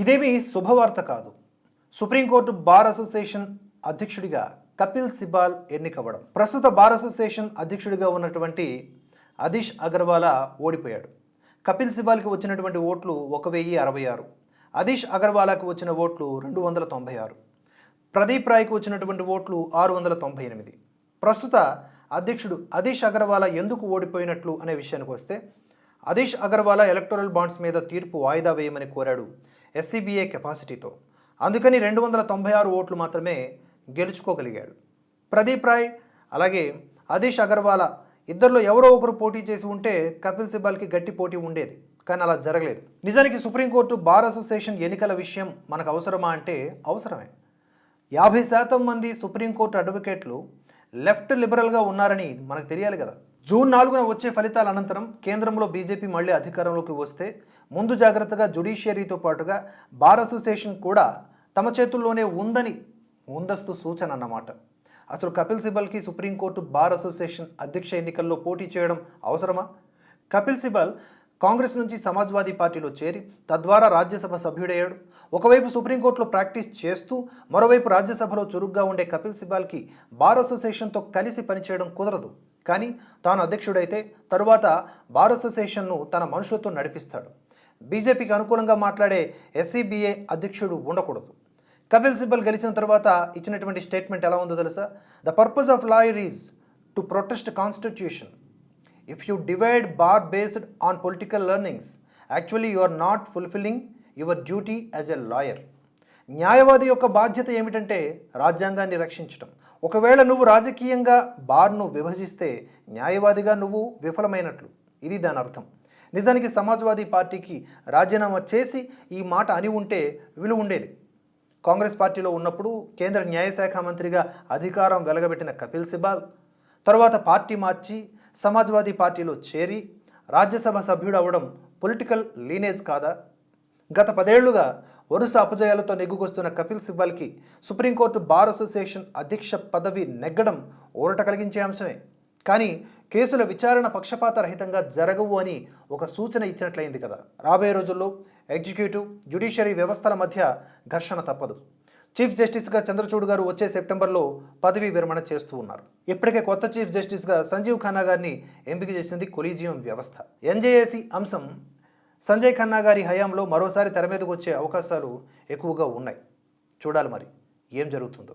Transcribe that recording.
ఇదేమీ శుభవార్త కాదు. సుప్రీంకోర్టు బార్ అసోసియేషన్ అధ్యక్షుడిగా కపిల్ సిబాల్ ఎన్నికవ్వడం. ప్రస్తుత బార్ అసోసియేషన్ అధ్యక్షుడిగా ఉన్నటువంటి అదీష్ అగర్వాలా ఓడిపోయాడు. కపిల్ సిబాల్కి వచ్చినటువంటి ఓట్లు ఒక వెయ్యి అరవై ఆరు. అదీష్ అగర్వాలాకు వచ్చిన ఓట్లు రెండు వందల తొంభై ఆరు. ప్రదీప్ రాయ్కి వచ్చినటువంటి ఓట్లు ఆరు వందల తొంభై ఎనిమిది. ప్రస్తుత అధ్యక్షుడు అదీష్ అగర్వాలా ఎందుకు ఓడిపోయినట్లు అనే విషయానికి వస్తే అదీష్ అగర్వాలా ఎలక్టోరల్ బాండ్స్ మీద తీర్పు వాయిదా వేయమని కోరాడు ఎస్సీబీఏ కెపాసిటీతో అందుకని రెండు వందల తొంభై ఆరు ఓట్లు మాత్రమే గెలుచుకోగలిగాడు. ప్రదీప్ రాయ్ అలాగే అదీష్ అగర్వాల ఇద్దరిలో ఎవరో ఒకరు పోటీ చేసి ఉంటే కపిల్ సిబాల్కి గట్టి పోటీ ఉండేది కానీ అలా జరగలేదు. నిజానికి సుప్రీంకోర్టు బార్ అసోసియేషన్ ఎన్నికల విషయం మనకు అవసరమా అంటే అవసరమే. యాభై శాతం మంది సుప్రీంకోర్టు అడ్వకేట్లు లెఫ్ట్ లిబరల్గా ఉన్నారని మనకు తెలియాలి కదా. జూన్ నాలుగున వచ్చే ఫలితాల అనంతరం కేంద్రంలో బీజేపీ మళ్ళీ అధికారంలోకి వస్తే ముందు జాగ్రత్తగా జుడిషియరీతో పాటుగా బార్ అసోసియేషన్ కూడా తమ చేతుల్లోనే ఉందని ముందస్తు సూచన అన్నమాట. అసలు కపిల్ సిబల్కి సుప్రీంకోర్టు బార్ అసోసియేషన్ అధ్యక్ష ఎన్నికల్లో పోటీ చేయడం అవసరమా? కపిల్ సిబల్ కాంగ్రెస్ నుంచి సమాజ్వాదీ పార్టీలో చేరి తద్వారా రాజ్యసభ సభ్యుడయ్యాడు. ఒకవైపు సుప్రీంకోర్టులో ప్రాక్టీస్ చేస్తూ మరోవైపు రాజ్యసభలో చురుగ్గా ఉండే కపిల్ సిబాల్కి బార్ అసోసియేషన్తో కలిసి పనిచేయడం కుదరదు. కానీ తాను అధ్యక్షుడైతే తరువాత బార్ అసోసియేషన్ను తన మనుషులతో నడిపిస్తాడు. బీజేపీకి అనుకూలంగా మాట్లాడే ఎస్సీబీఏ అధ్యక్షుడు ఉండకూడదు. కపిల్ సిబల్ గెలిచిన తర్వాత ఇచ్చినటువంటి స్టేట్మెంట్ ఎలా ఉందో తెలుసా? The purpose of lawyer is to protest constitution if you divide bar based on political learnings actually you are not fulfilling your duty as a lawyer న్యాయవాది యొక్క బాధ్యత ఏమిటంటే రాజ్యాంగాన్ని రక్షించడం ఒకవేళ నువ్వు రాజకీయంగా బార్ను విభజిస్తే న్యాయవాదిగా నువ్వు విఫలమైనట్లు. ఇది దాని అర్థం. నిజానికి సమాజ్వాదీ పార్టీకి రాజీనామా చేసి ఈ మాట అని ఉంటే విలువ ఉండేది. కాంగ్రెస్ పార్టీలో ఉన్నప్పుడు కేంద్ర న్యాయశాఖ మంత్రిగా అధికారం వెలగబెట్టిన కపిల్ సిబాల్ తరువాత పార్టీ మార్చి సమాజ్వాదీ పార్టీలో చేరి రాజ్యసభ సభ్యుడు అవ్వడం పొలిటికల్ లీనేజ్ కాదా? గత పదేళ్ళుగా వరుస అపజయాలతో నెగ్గుకొస్తున్న కపిల్ సిబాల్కి సుప్రీంకోర్టు బార్ అసోసియేషన్ అధ్యక్ష పదవి నెగ్గడం ఊరట కలిగించే అంశమే. కానీ కేసుల విచారణ పక్షపాత రహితంగా జరగవు అని ఒక సూచన ఇచ్చినట్లయింది కదా. రాబోయే రోజుల్లో ఎగ్జిక్యూటివ్ జ్యుడిషియరీ వ్యవస్థల మధ్య ఘర్షణ తప్పదు. చీఫ్ జస్టిస్గా చంద్రచూడ్ గారు వచ్చే సెప్టెంబర్లో పదవీ విరమణ చేస్తూ ఉన్నారు. ఇప్పటికే కొత్త చీఫ్ జస్టిస్గా సంజీవ్ ఖన్నా గారిని ఎంపిక చేసింది కొలీజియం వ్యవస్థ. ఎన్జేఏసీ అంశం సంజయ్ ఖన్నా గారి హయాంలో మరోసారి తెర మీదకు వచ్చే అవకాశాలు ఎక్కువగా ఉన్నాయి. చూడాలి మరి ఏం జరుగుతుందో.